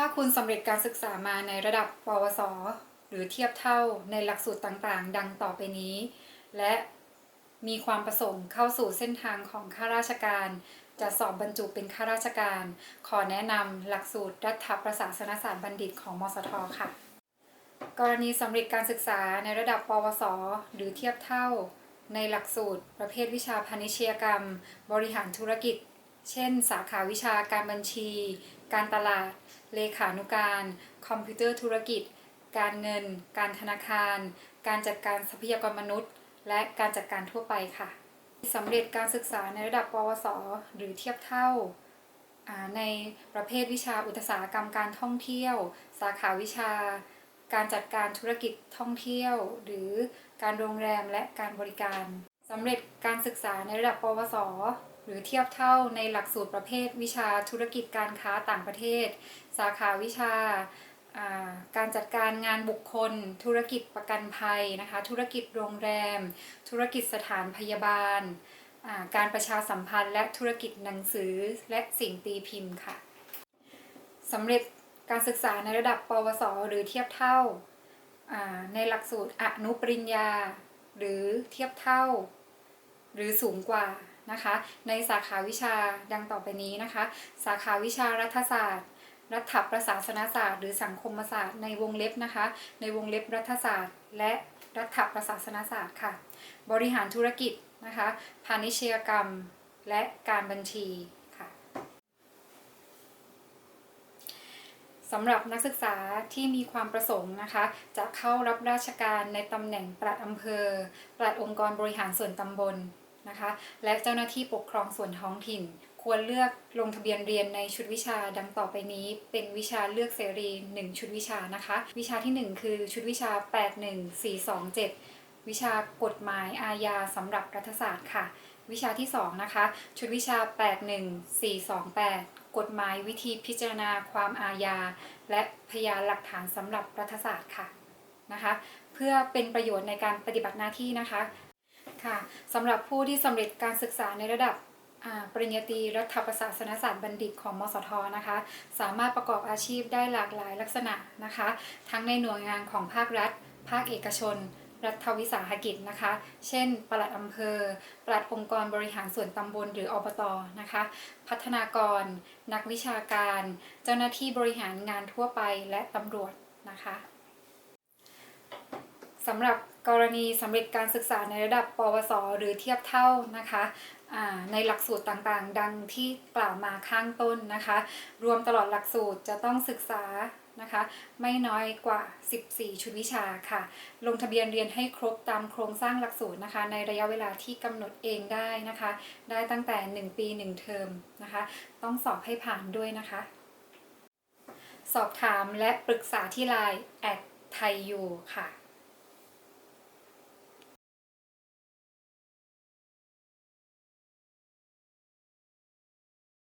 ถ้าคุณสำเร็จการศึกษามาในระดับปวส หรือเทียบเท่าในหลักสูตรต่างๆ ดังต่อไปนี้ และมีความประสงค์เข้าสู่เส้นทางของข้าราชการ จะสอบบรรจุเป็นข้าราชการ ขอแนะนำหลักสูตรรัฐประศาสนศาสตร์บัณฑิตของมสทค่ะ กรณีสำเร็จการศึกษาในระดับปวส หรือเทียบเท่า ในหลักสูตร ประเภทวิชาพาณิชยกรรม บริหารธุรกิจ เช่น สาขาวิชาการบัญชี การตลาด เลขานุการ คอมพิวเตอร์ธุรกิจ การเงิน การธนาคาร การจัดการทรัพยากรมนุษย์ และการจัดการทั่วไปค่ะสำเร็จการศึกษาในระดับปวส หรือเทียบเท่าอ่าในประเภทวิชาอุตสาหกรรมการท่องเที่ยว สาขาวิชา การจัดการธุรกิจท่องเที่ยว หรือการโรงแรมและการบริการสำเร็จการศึกษาในระดับปวส หรือเทียบเท่าในหลักสูตรประเภทวิชาธุรกิจการค้าต่างประเทศ สาขาวิชาการจัดการงานบุคคล ธุรกิจประกันภัยนะคะ ธุรกิจโรงแรม ธุรกิจสถานพยาบาล การประชาสัมพันธ์ และธุรกิจหนังสือและสิ่งตีพิมพ์ค่ะสำเร็จการศึกษาในระดับปวส หรือเทียบเท่าในหลักสูตรอนุปริญญา หรือเทียบเท่า หรือสูงกว่า นะคะ ในสาขาวิชาดังต่อไปนี้นะคะ สาขาวิชารัฐศาสตร์ รัฐประศาสนศาสตร์ หรือสังคมศาสตร์ในวงเล็บนะคะ ในวงเล็บรัฐศาสตร์ และรัฐประศาสนศาสตร์ค่ะ บริหารธุรกิจนะคะ พาณิชยกรรม และการบัญชีค่ะสำหรับนักศึกษาที่มีความประสงค์นะคะ จะเข้ารับราชการในตำแหน่งปลัดอำเภอ ปลัดองค์กรบริหารส่วนตำบล นะคะ และเจ้าหน้าที่ปกครองส่วนท้องถิ่น ควรเลือกลงทะเบียนเรียนในชุดวิชาดังต่อไปนี้ เป็นวิชาเลือกเสรี 1 ชุดวิชานะคะ วิชาทีหนึ่1 คือชุดวิชา 81427 วิชากฎหมายอาญาสำหรับรัฐศาสตร์ค่ะ วิชาที่ 2 นะคะ ชุดวิชา 81428กฎหมายวิธีพิจารณาความอาญา และพยานหลักฐานสำหรับรัฐศาสตร์ค่ะนะคะ เพื่อเป็นประโยชน์ในการปฏิบัติหน้าที่นะคะ ค่ะสำหรับผู้ที่สำเร็จการศึกษาในระดับปริญญาตรีรัฐประศาสนศาสตร์บัณฑิตของมสทนะคะ สามารถประกอบอาชีพได้หลากหลายลักษณะนะคะ ทั้งในหน่วยงานของภาครัฐ ภาคเอกชน รัฐวิสาหกิจนะคะ เช่น ปลัดอำเภอ ปลัดองค์กรบริหารส่วนตำบลหรืออบตนะคะ พัฒนากร นักวิชาการ เจ้าหน้าที่บริหารงานทั่วไปและตำรวจนะคะ สำหรับกรณีสำเร็จการศึกษาในระดับปวส หรือเทียบเท่านะคะในหลักสูตรต่างๆ ดังที่กล่าวมาข้างต้นนะคะ รวมตลอดหลักสูตรจะต้องศึกษานะคะไม่น้อยกว่า 14 ชุดวิชาค่ะ ลงทะเบียนเรียนให้ครบตามโครงสร้างหลักสูตรนะคะ ในระยะเวลาที่กำหนดเองได้นะคะ ได้ตั้งแต่ 1 ปี 1 เทอมนะคะ ต้องสอบให้ผ่านด้วยนะคะ สอบถามและปรึกษาที่ไลน์แอดไทยยูค่ะ